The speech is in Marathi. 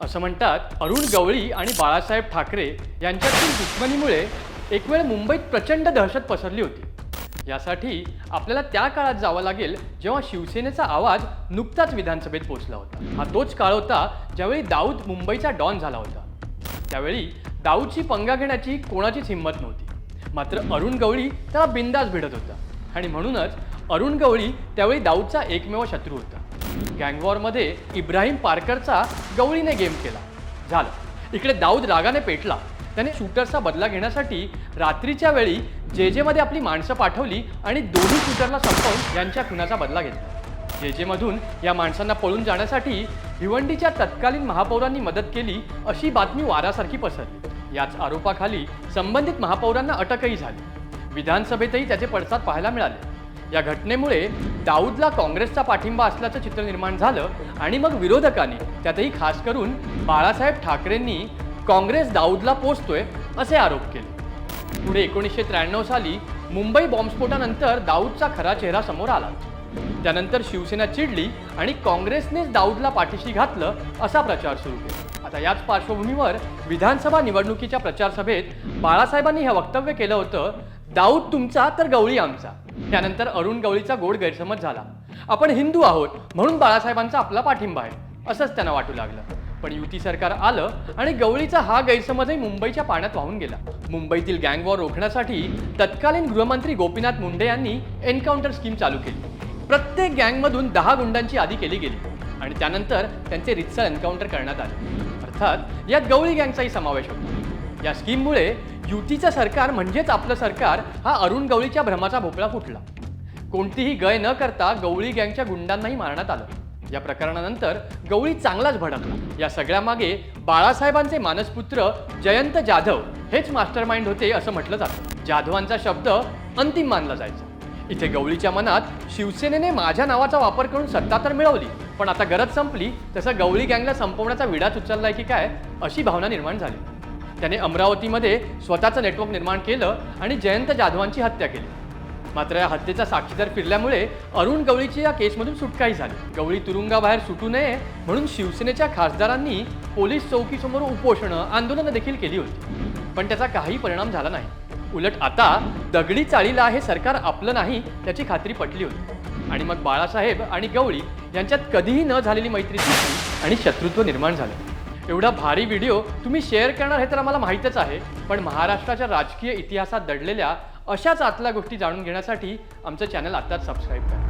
असं म्हणतात अरुण गवळी आणि बाळासाहेब ठाकरे यांच्यातील दुश्मनीमुळे एक वेळ मुंबईत प्रचंड दहशत पसरली होती. यासाठी आपल्याला त्या काळात जावं लागेल जेव्हा शिवसेनेचा आवाज नुकताच विधानसभेत पोहोचला होता. हा तोच काळ होता ज्यावेळी दाऊद मुंबईचा डॉन झाला होता. त्यावेळी दाऊदची पंगा घेण्याची कोणाचीच हिंमत नव्हती. मात्र अरुण गवळी त्याला बिंदास भिडत होता. आणि म्हणूनच अरुण गवळी त्यावेळी दाऊदचा एकमेव शत्रू होता. गँगवॉरमध्ये इब्राहिम पारकरचा गवळीने गेम केला. झालं. इकडे दाऊद रागाने पेटला. त्याने शूटरचा बदला घेण्यासाठी रात्रीच्या वेळी जे जेमध्ये आपली माणसं पाठवली आणि दोन्ही शूटरला संपवून यांच्या खुनाचा बदला घेतला. जे जेमधून या माणसांना पळून जाण्यासाठी भिवंडीच्या तत्कालीन महापौरांनी मदत केली अशी बातमी वारासारखी पसरली. याच आरोपाखाली संबंधित महापौरांना अटकही झाली. विधानसभेतही त्याचे पडसाद पाहायला मिळाले. या घटनेमुळे दाऊदला काँग्रेसचा पाठिंबा असल्याचं चित्र निर्माण झालं आणि मग विरोधकांनी त्यातही खास करून बाळासाहेब ठाकरेंनी काँग्रेस दाऊदला पोचतोय असे आरोप केले. पुढे एकोणीसशे त्र्याण्णव साली मुंबई बॉम्बस्फोटानंतर दाऊदचा खरा चेहरा समोर आला. त्यानंतर शिवसेना चिडली आणि काँग्रेसनेच दाऊदला पाठीशी घातलं असा प्रचार सुरू केला. आता याच पार्श्वभूमीवर विधानसभा निवडणुकीच्या प्रचार सभेत बाळासाहेबांनी हे वक्तव्य केलं होतं दाऊद तुमचा तर गवळी आमचा. त्यानंतर अरुण गवळीचा गोड गैरसमज झाला. आपण हिंदू आहोत म्हणून बाळासाहेबांचा आपला पाठिंबा आहे. असंच त्यांना वाटू लागलं. पण युती सरकार आलं आणि गवळीचा हा गैरसमजही मुंबईच्या पाण्यात वाहून गेला. मुंबईतील गँग वॉर रोखण्यासाठी तत्कालीन गृहमंत्री गोपीनाथ मुंडे यांनी एन्काउंटर स्कीम चालू केली. प्रत्येक गँगमधून दहा गुंडांची यादी केली गेली आणि त्यानंतर त्यांचे रितसर एन्काउंटर करण्यात आले. अर्थात यात गवळी गँगचाही समावेश होतो. या स्कीममुळे युतीचं सरकार म्हणजेच आपलं सरकार हा अरुण गवळीच्या भ्रमाचा भोपळा फुटला. कोणतीही गय न करता गवळी गँगच्या गुंडांनाही मारण्यात आलं. या प्रकरणानंतर गवळी चांगलाच भडकला. या सगळ्यामागे बाळासाहेबांचे मानसपुत्र जयंत जाधव हेच मास्टर माइंड होते असं म्हटलं जातं. जाधवांचा शब्द अंतिम मानला जायचा. इथे गवळीच्या मनात शिवसेनेने माझ्या नावाचा वापर करून सत्ता तर मिळवली पण आता गरज संपली तसं गवळी गँगला संपवण्याचा विडाच उचललाय की काय अशी भावना निर्माण झाली. त्याने अमरावतीमध्ये स्वतःचं नेटवर्क निर्माण केलं आणि जयंत जाधवांची हत्या केली. मात्र या हत्येचा साक्षीदार फिरल्यामुळे अरुण गवळीची या केसमधून सुटकाही झाली. गवळी तुरुंगाबाहेर सुटू नये म्हणून शिवसेनेच्या खासदारांनी पोलीस चौकीसमोर उपोषणं आंदोलनं देखील केली होती. पण त्याचा काही परिणाम झाला नाही. उलट आता दगडी चाळीला हे सरकार आपलं नाही त्याची खात्री पटली होती. आणि मग बाळासाहेब आणि गवळी यांच्यात कधीही न झालेली मैत्री सुटली आणि शत्रुत्व निर्माण झालं. एवढा भारी व्हिडिओ तुम्ही शेअर करणार हे तर आम्हाला माहीतच आहे पण महाराष्ट्राच्या राजकीय इतिहासात दडलेल्या अशाच आतल्या गोष्टी जाणून घेण्यासाठी आमचं चॅनल आत्ताच सबस्क्राईब करा.